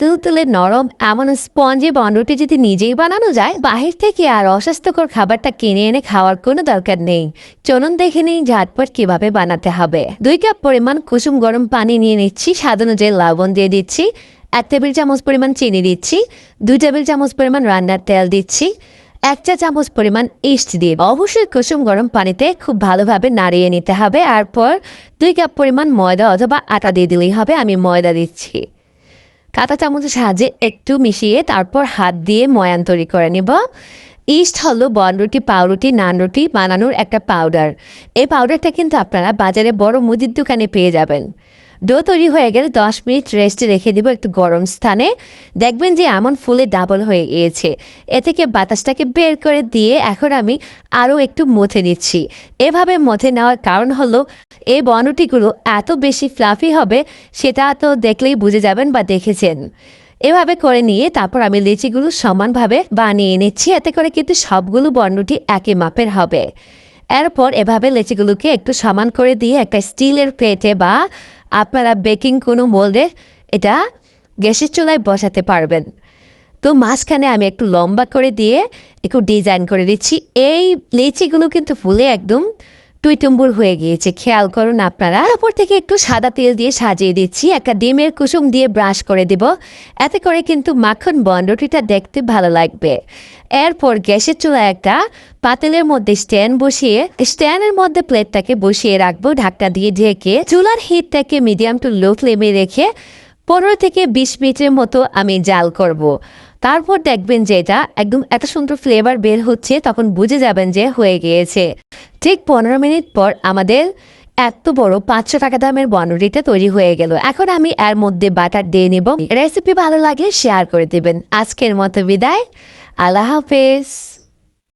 তুলতুলে নরম এমন স্পঞ্জি বনরুটি যদি নিজেই বানানো যায়, বাহির থেকে আর অস্বাস্থ্যকর খাবারটা কিনে এনে খাওয়ার কোনো দরকার নেই। চলুন দেখে নিই ঝাটপট কীভাবে বানাতে হবে। দুই কাপ পরিমাণ কুসুম গরম পানি নিয়ে নিচ্ছি, স্বাদ অনুযায়ী লবণ দিয়ে দিচ্ছি, এক টেবিল চামচ পরিমাণ চিনি দিচ্ছি, দুই টেবিল চামচ পরিমাণ রান্নার তেল দিচ্ছি, এক চা চামচ পরিমাণ ইস্ট দিয়ে অবশ্যই কুসুম গরম পানিতে খুব ভালোভাবে নাড়িয়ে নিতে হবে। আর পর দুই কাপ পরিমাণ ময়দা অথবা আটা দিয়ে দিলেই হবে, আমি ময়দা দিচ্ছি। কাঁটা চামচের সাহায্যে একটু মিশিয়ে তারপর হাত দিয়ে ময়ান তৈরি করে নেব। ইস্ট হলো বনরুটি পাউরুটি নানরুটি বানানোর একটা পাউডার। এই পাউডারটা কিন্তু আপনারা বাজারে বড় মুদির দোকানে পেয়ে যাবেন। ডো তৈরি হয়ে গেলে দশ মিনিট রেস্টে রেখে দিব একটু গরম স্থানে। দেখবেন যে এমন ফুলে ডাবল হয়ে গিয়েছে। এ থেকে বাতাসটাকে বের করে দিয়ে এখন আমি আরও একটু মথে নিচ্ছি। এভাবে মথে নেওয়ার কারণ হলো এই বনরুটিগুলো এত বেশি ফ্লাফি হবে, সেটা তো দেখলেই বুঝে যাবেন বা দেখেছেন। এভাবে করে নিয়ে তারপর আমি লিচিগুলো সমানভাবে বানিয়ে নিচ্ছি। এতে করে কিন্তু সবগুলো বর্ণটি একই মাপের হবে। এরপর এভাবে লেচিগুলোকে একটু সমান করে দিয়ে একটা স্টিলের প্লেটে বা আপনারা বেকিং কোনো মোল্ডে এটা গ্যাসের চুলায় বসাতে পারবেন। তো মাঝখানে আমি একটু লম্বা করে দিয়ে একটু ডিজাইন করে দিচ্ছি এই লিচিগুলো কিন্তু ফুলে একদম টুইটুম্বুর হয়ে গিয়েছে, খেয়াল করুন আপনারা। ওপর থেকে একটু সাদা তেল দিয়ে সাজিয়ে দিচ্ছি, একটা ডিমের কুসুম দিয়ে ব্রাশ করে দেব। এতে করে কিন্তু মাখন বন্ডটিটা দেখতে ভালো লাগবে। এরপর গ্যাসের চুলা একটা পাতিলের মধ্যে স্ট্যান্ড বসিয়ে, স্ট্যান্ডের মধ্যে প্লেটটাকে বসিয়ে রাখব ঢাকটা দিয়ে ঢেকে। চুলার হিটটাকে মিডিয়াম টু লো ফ্লেমে রেখে, পনেরো থেকে বিশ মিনিটের মতো আমি জাল করব। তারপর দেখবেন যে এটা একদম এত সুন্দর ফ্লেভার বের হচ্ছে, তখন বুঝে যাবেন যে হয়ে গিয়েছে। ঠিক পনেরো মিনিট পর আমাদের এত বড় পাঁচশো টাকা দামের বনরিটা তৈরি হয়ে গেল। এখন আমি এর মধ্যে বাটার দিয়ে নেব। রেসিপি ভালো লাগে শেয়ার করে দেবেন। আজকের মতো বিদায়। আল্লাহ হাফেজ।